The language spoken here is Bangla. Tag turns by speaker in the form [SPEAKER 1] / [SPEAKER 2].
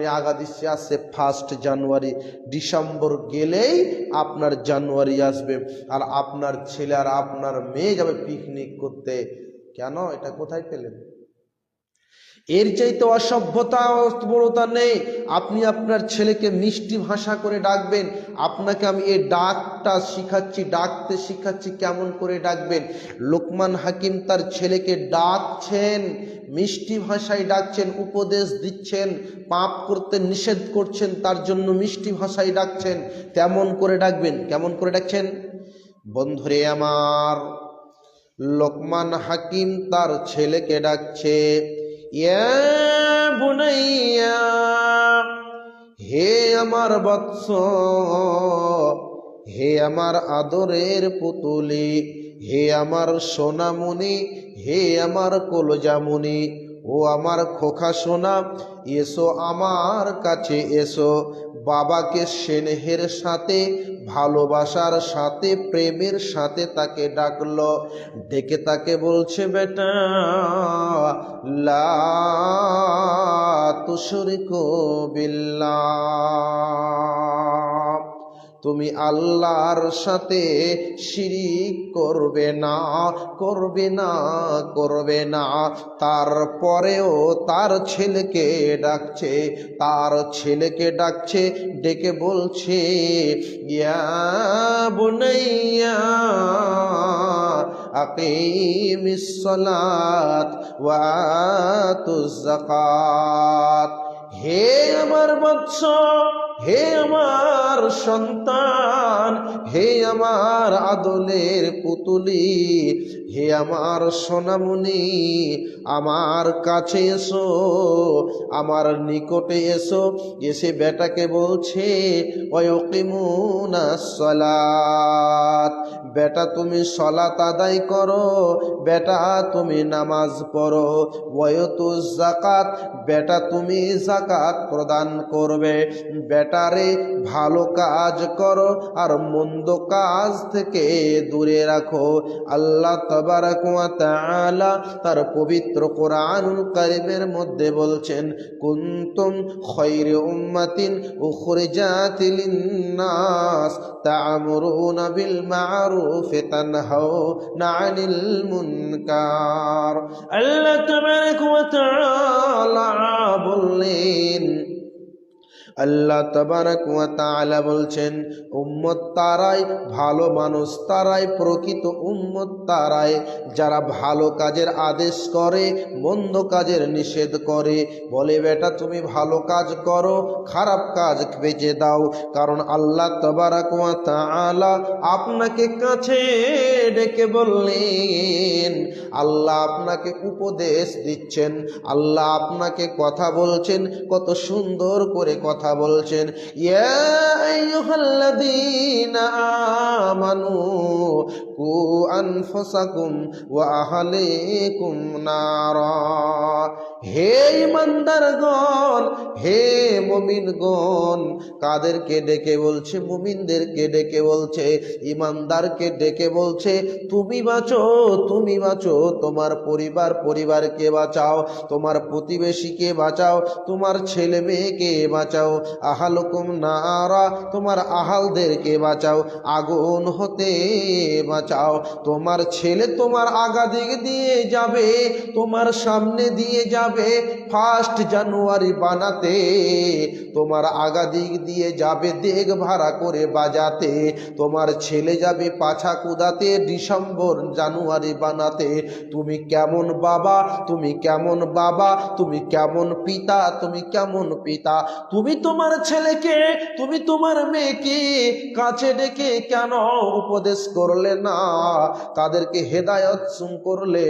[SPEAKER 1] সামনে আগা দিচ্ছে আসছে ফার্স্ট জানুয়ারি ডিসেম্বর গেলেই আপনার জানুয়ারি আসবে। আর আপনার ছেলে আর আপনার মেয়ে যাবে পিকনিক করতে। কেন? এটা কোথায় পেলেন? এর চাইতে অসভ্যতা বড়তা নেই। আপনি আপনার ছেলেকে মিষ্টি ভাষা করে ডাকবেন। আপনাকে আমি এই ডাকটা শিখাচ্ছি, ডাকতে শিখাচ্ছি কেমন করে ডাকবেন? লোকমান হাকিম তার ছেলেকে ডাকছেন, মিষ্টি ভাষায় ডাকছেন, উপদেশ দিচ্ছেন, পাপ করতে নিষেধ করছেন, তার জন্য মিষ্টি ভাষায় ডাকছেন। তেমন করে ডাকবেন। কেমন করে ডাকছেন? বন্ধুরে আমার, লোকমান হাকিম তার ছেলেকে ডাকছে। হে আমার বৎস হে আমার আদরের পুতুলি হে আমার সোনামণি হে আমার কলজামণি ও আমার খোকা সোনা, এসো আমার কাছে এসো। বাবাকে স্নেহের সাথে, ভালোবাসার সাথে, প্রেমের সাথে তাকে ডাকলো। ডেকে তাকে বলছে, বেটা, লা তুশরিকু বিল্লাহ। তুমি আল্লাহর সাথে শিরিক করবে না করবে না করবে না। তারপরেও তার ছেলেকে ডাকছে, তার ছেলেকে ডাকছে, ডেকে বলছে, ইয়া বুনাইয়া আকিমিস ওয়া আতুজ হে আমার বৎস হে আমার সন্তান হে আমার আদলের পুতুলি হে আমার সোনামণি, আমার কাছে এসো, আমার নিকটে এসো। এসে বেটাকে বলছে বেটা, তুমি সলাত আদায় করো। বেটা, তুমি নামাজ পড়ো। ওয়তু জাকাত বেটা, তুমি জাকাত প্রদান করবে। বেটারে ভালো কাজ করো আর মন্দ কাজ থেকে দূরে রাখো। আল্লাহ তবারক ওয়া তাআলা তার পবিত্র কোরআনুল কারীমের মধ্যে বলছেন, কুন্তুম খায়রে উম্মাতিন উখরিজাত লিন-নাস তা'মুরুনা বিল মা'রুফ তানহাউনা 'আনিল মুনকার। আল্লাহ তবারক ওয়া তাআলা বললেন আল্লাহ তবারক ওয়া তাআলা বলছেন, উম্মত তারাই ভালো মানুষ, তারাই প্রকৃত উম্মত, তারাই যারা ভালো কাজের আদেশ করে, মন্দ কাজের নিষেধ করে। বলে, বেটা, তুমি ভালো কাজ করো, খারাপ কাজ বেঁচে দাও। কারণ আল্লাহ তবারক ওয়া তাআলা আপনাকে কাছে ডেকে বললেন, আল্লাহ আপনাকে উপদেশ দিচ্ছেন, আল্লাহ আপনাকে কথা বলছেন, কত সুন্দর করে কথা বলছেন ইয়া আইয়ুহাল্লাযীনা আমানু কু আনফুসাকুম আহলিকুম নারা। হে ইমানদারগণ, হে মুমিনগণ, কাদেরকে ডেকে বলছে, মুমিনদেরকে ডেকে বলছে, ইমানদারকে ডেকে বলছে, তুমি বাঁচো তুমি বাঁচো, তোমার পরিবার, পরিবারকে বাঁচাও, তোমার প্রতিবেশীকে বাঁচাও, তোমার ছেলে মেয়েকে বাঁচাও, আহালুকুম নারা, তোমার আহালদেরকে বাঁচাও, আগুন হতে বাঁচাও। তোমার ছেলে তোমার আগা দিক দিয়ে যাবে তোমার সামনে দিয়ে যাবে ফার্স্ট জানুয়ারি বানাতে, তোমার আগা দিক দিয়ে যাবে দেগ ভাড়া করে বাজাতে, তোমার ছেলে যাবে পাছা কুদাতে ডিসেম্বর জানুয়ারি বানাতে। তুমি কেমন বাবা, তুমি কেমন বাবা, তুমি কেমন পিতা, তুমি কেমন পিতা? তুমি তোমার ছেলেকে, তুমি তোমার মেয়েকে কাছে ডেকে কেন উপদেশ করলে না? তাদেরকে হেদায়ত সুম করলে